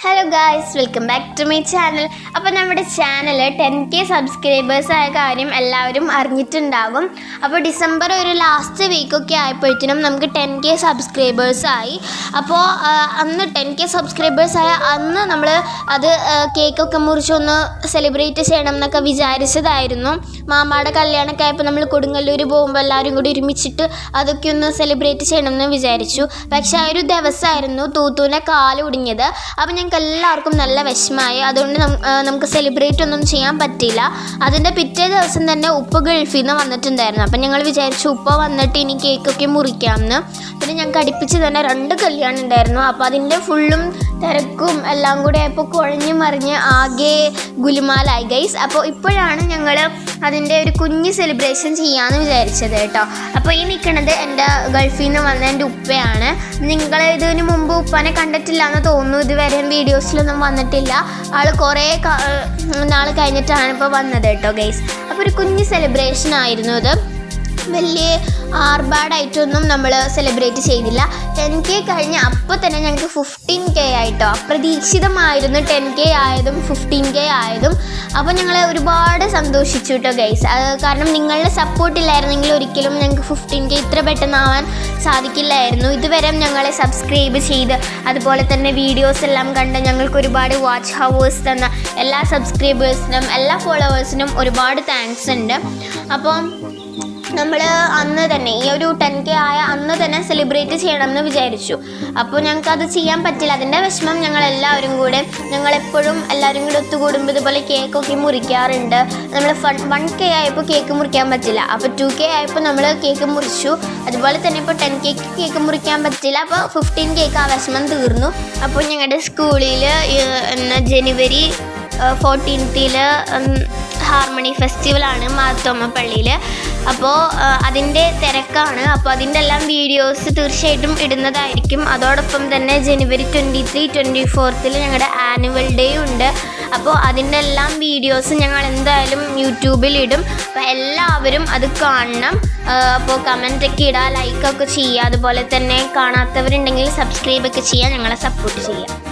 Hello guys welcome back to my channel അപ്പോൾ നമ്മുടെ channel ten K subscribers ആയ കാര്യം എല്ലാവരും അറിഞ്ഞിട്ടുണ്ടാകും അപ്പോൾ ഡിസംബർ ഒരു ലാസ്റ്റ് വീക്കൊക്കെ ആയപ്പോഴത്തേനും നമുക്ക് ടെൻ കെ സബ്സ്ക്രൈബേഴ്സ് ആയി. അപ്പോൾ അന്ന് ടെൻ കെ സബ്സ്ക്രൈബേഴ്സ് ആയ അന്ന് നമ്മൾ അത് കേക്കൊക്കെ മുറിച്ചൊന്ന് സെലിബ്രേറ്റ് ചെയ്യണം എന്നൊക്കെ വിചാരിച്ചതായിരുന്നു. മാമാടെ കല്യാണമൊക്കെ ആയപ്പോൾ നമ്മൾ കൊടുങ്ങല്ലൂർ പോകുമ്പോൾ എല്ലാവരും കൂടി ഒരുമിച്ചിട്ട് അതൊക്കെ ഒന്ന് സെലിബ്രേറ്റ് ചെയ്യണം എന്ന് വിചാരിച്ചു. പക്ഷെ ആ ഒരു ദിവസമായിരുന്നു തൂത്തൂനെ കാൽ ഒടിഞ്ഞത്. അപ്പോൾ ഞങ്ങൾക്ക് എല്ലാവർക്കും നല്ല വിഷമമായി. അതുകൊണ്ട് നമുക്ക് സെലിബ്രേറ്റ് ഒന്നും ചെയ്യാൻ പറ്റിയില്ല. അതിന്റെ പിറ്റേ ദിവസം തന്നെ ഉപ്പ് ഗൾഫിൽ നിന്ന് വന്നിട്ടുണ്ടായിരുന്നു. അപ്പം ഞങ്ങൾ വിചാരിച്ചു ഉപ്പ വന്നിട്ട് ഇനി കേക്കൊക്കെ മുറിക്കാമെന്ന് പിന്നെ ഞങ്ങൾക്ക് അടുപ്പിച്ച് തന്നെ രണ്ട് കല്യാണം ഉണ്ടായിരുന്നു. അപ്പോൾ അതിന്റെ ഫുള്ളും തിരക്കും എല്ലാം കൂടെ ആയപ്പോൾ കുഴഞ്ഞു മറിഞ്ഞ് ആകെ ഗുലുമാലായി. ഗൈസ് അപ്പോൾ ഇപ്പോഴാണ് ഞങ്ങൾ അതിന്റെ ഒരു കുഞ്ഞ് സെലിബ്രേഷൻ ചെയ്യാമെന്ന് വിചാരിച്ചത് കേട്ടോ. അപ്പോൾ ഈ നിൽക്കുന്നത് എന്റെ ഗൾഫിൽ നിന്ന് വന്ന എന്റെ ഉപ്പയാണ്. നിങ്ങൾ ഇതിന് മുമ്പ് ഉപ്പാനെ കണ്ടിട്ടില്ല എന്ന് തോന്നുന്നു. ഇതുവരെ വീഡിയോസിലൊന്നും വന്നിട്ടില്ല. ആൾ കുറേ നാൾ കഴിഞ്ഞിട്ടാണ് ഇപ്പോൾ വന്നത് കേട്ടോ ഗൈസ് അപ്പോൾ ഒരു കുഞ്ഞ് സെലിബ്രേഷൻ ആയിരുന്നു ഇത്. വലിയ ആർഭാടായിട്ടൊന്നും നമ്മൾ സെലിബ്രേറ്റ് ചെയ്തില്ല. ടെൻ കെ കഴിഞ്ഞ് അപ്പോൾ തന്നെ ഞങ്ങൾക്ക് ഫിഫ്റ്റീൻ കെ ആയിട്ടോ. അപ്രതീക്ഷിതമായിരുന്നു ടെൻ കെ ആയതും ഫിഫ്റ്റീൻ കെ ആയതും. അപ്പോൾ ഞങ്ങൾ ഒരുപാട് സന്തോഷിച്ചു കേട്ടോ ഗൈസ് കാരണം നിങ്ങളുടെ സപ്പോർട്ട് ഇല്ലായിരുന്നെങ്കിൽ ഒരിക്കലും ഞങ്ങൾക്ക് ഫിഫ്റ്റീൻ കെ ഇത്ര പെട്ടെന്നാവാൻ സാധിക്കില്ലായിരുന്നു. ഇതുവരെ ഞങ്ങളെ സബ്സ്ക്രൈബ് ചെയ്ത് അതുപോലെ തന്നെ വീഡിയോസ് എല്ലാം കണ്ട് ഞങ്ങൾക്ക് ഒരുപാട് വാച്ച് ഹവേഴ്സ് തന്ന എല്ലാ സബ്സ്ക്രൈബേഴ്സിനും എല്ലാ ഫോളോവേഴ്സിനും ഒരുപാട് താങ്ക്സ് ഉണ്ട്. അപ്പം നമ്മൾ അന്ന് തന്നെ ഈ ഒരു ടെൻ കെ ആയ അന്ന് തന്നെ സെലിബ്രേറ്റ് ചെയ്യണം എന്ന് വിചാരിച്ചു. അപ്പോൾ ഞങ്ങൾക്ക് അത് ചെയ്യാൻ പറ്റില്ല. അതിന്റെ വിഷമം ഞങ്ങൾ എല്ലാവരും കൂടെ ഞങ്ങൾ എപ്പോഴും എല്ലാവരും കൂടെ ഒത്തുകൂടുമ്പോൾ ഇതുപോലെ കേക്കൊക്കെ മുറിക്കാറുണ്ട്. നമ്മൾ ഫൺ വൺ കെ ആയപ്പോൾ കേക്ക് മുറിക്കാൻ പറ്റില്ല. അപ്പോൾ ടു കെ ആയപ്പോൾ നമ്മൾ കേക്ക് മുറിച്ചു. അതുപോലെ തന്നെ ഇപ്പോൾ ടെൻ കേക്ക് കേക്ക് മുറിക്കാൻ പറ്റില്ല. അപ്പോൾ ഫിഫ്റ്റീൻ കേക്ക് ആ വിഷമം തീർന്നു. അപ്പോൾ ഞങ്ങളുടെ സ്കൂളിൽ ജനുവരി ഫോർട്ടീൻത്തിൽ ഹാർമണി ഫെസ്റ്റിവലാണ് മാർത്തോമ്മ പള്ളിയിൽ അപ്പോൾ അതിന്റെ തിരക്കാണ്. അപ്പോൾ അതിന്റെ എല്ലാം വീഡിയോസ് തീർച്ചയായിട്ടും ഇടുന്നതായിരിക്കും. അതോടൊപ്പം തന്നെ ജനുവരി ട്വന്റി ത്രീ ട്വന്റി ഫോർത്തിൽ ഞങ്ങളുടെ ആനുവൽ ഡേ ഉണ്ട്. അപ്പോൾ അതിന്റെ എല്ലാം വീഡിയോസ് ഞങ്ങൾ എന്തായാലും യൂട്യൂബിൽ ഇടും. അപ്പോൾ എല്ലാവരും അത് കാണണം. അപ്പോൾ കമന്റ് ഒക്കെ ഇടുക ലൈക്കൊക്കെ ചെയ്യുക അതുപോലെ തന്നെ കാണാത്തവരുണ്ടെങ്കിൽ സബ്സ്ക്രൈബ് ഒക്കെ ചെയ്യുക ഞങ്ങളെ സപ്പോർട്ട് ചെയ്യുക